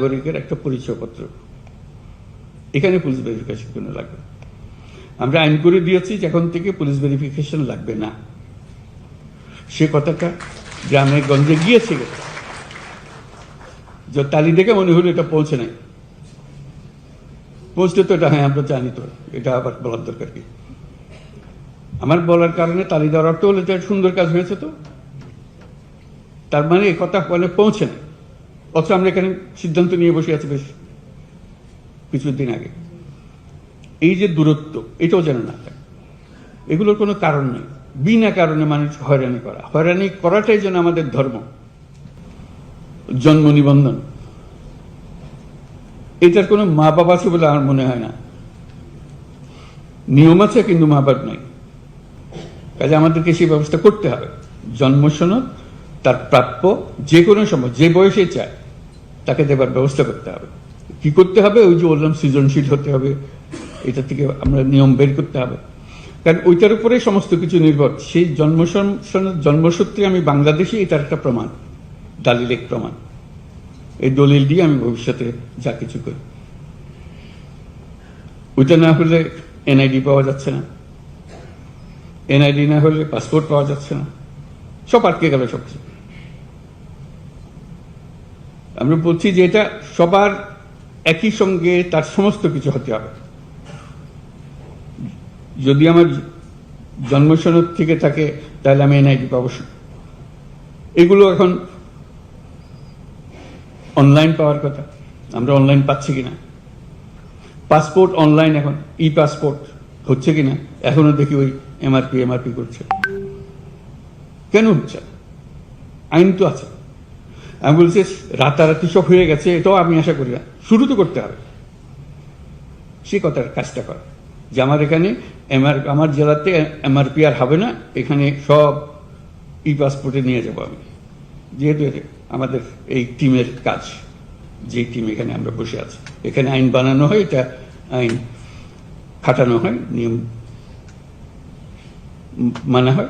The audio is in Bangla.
নাগরিকের একটা পরিচয়পত্র। এখানে পুলিশ ভেরিফিকেশন কেন লাগবে? আমরা আইন করে দিয়েছি যে এখন থেকে পুলিশ ভেরিফিকেশন লাগবে না। সে কথাটা গ্রামে গঞ্জে গিয়েছে। যে তালি দেখে মনে হলো এটা পৌঁছে নাই। পৌঁছলে তো এটা হ্যাঁ আমরা জানি তো, এটা আবার বলার দরকার কি? আমার বলার কারণে তালি দেওয়ার অর্থ হলো সুন্দর কাজ হয়েছে তো। তার মানে এই কথা মানে পৌঁছে না অথচ আমরা এখানে সিদ্ধান্ত নিয়ে বসে আছি বেশ কিছুদিন আগে। এই যে দূরত্ব, এটাও যেন না থাকে এগুলোর কোনো কারণ নেই। বিনা কারণে মানুষ হয়রানি করা। হয়রানি করাটাই যেন আমাদের ধর্ম। জন্ম নিবন্ধন। এটার কোনো মা বাবা আছে বলে আমার মনে হয় না। নিয়ম আছে, কিন্তু মা বাপ নাই। কাজে আমাদেরকে সেই ব্যবস্থা করতে হবে। জন্ম সনদ তার প্রাপ্য যে কোনো সময়, যে বয়সে চায়, তাকে দেবার ব্যবস্থা করতে হবে। কি করতে হবে? ওই যে বললাম, সৃজনশীল হতে হবে। এটা থেকে আমরা নিয়ম বের করতে হবে। কারণ ওইটার উপরে সমস্ত কিছু নির্ভর। সেই জন্ম জন্মসূত্রে আমি বাংলাদেশি এটার একটা প্রমাণ দালিলেক প্রমাণ। এই দলিল দিয়ে আমি ভবিষ্যতে যা কিছু করি। ওইটা না হলে এনআইডি পাওয়া যাচ্ছে না। এনআইডি না হলে পাসপোর্ট পাওয়া যাচ্ছে না। সব আটকে গেল সব কিছু আমরা বলছি যে এটা সবার একই সঙ্গে তার সমস্ত কিছু হতে হবে। যদি আমার জন্মসনদ থেকে থাকে, তাহলে আমি এনআইডি পাবো। এগুলো এখন অনলাইন পাওয়ার কথা। আমরা অনলাইন পাচ্ছি কিনা? পাসপোর্ট অনলাইন এখন ই পাসপোর্ট হচ্ছে কিনা? এখনও দেখি ওই এমআরপি এমআরপি করছে। কেন হচ্ছে? আইন তো আছে। আমি বলছি, রাতারাতি সব হয়ে গেছে, এটাও আমি আশা করি না। শুরু তো করতে হবে। সে কথার কাজটা কর। যে আমার এখানে এমআর, আমার জেলাতে এমআরপি আর হবে না, এখানে সব ই পাসপোর্টে নিয়ে যাব আমি। যেহেতু আমাদের এই টিমের কাজ যে টিম এখানে আমরা বসে আছি। এখানে আইন বানানো হয়, এটা আইন খাটানো হয়, নিয়ম মানা হয়।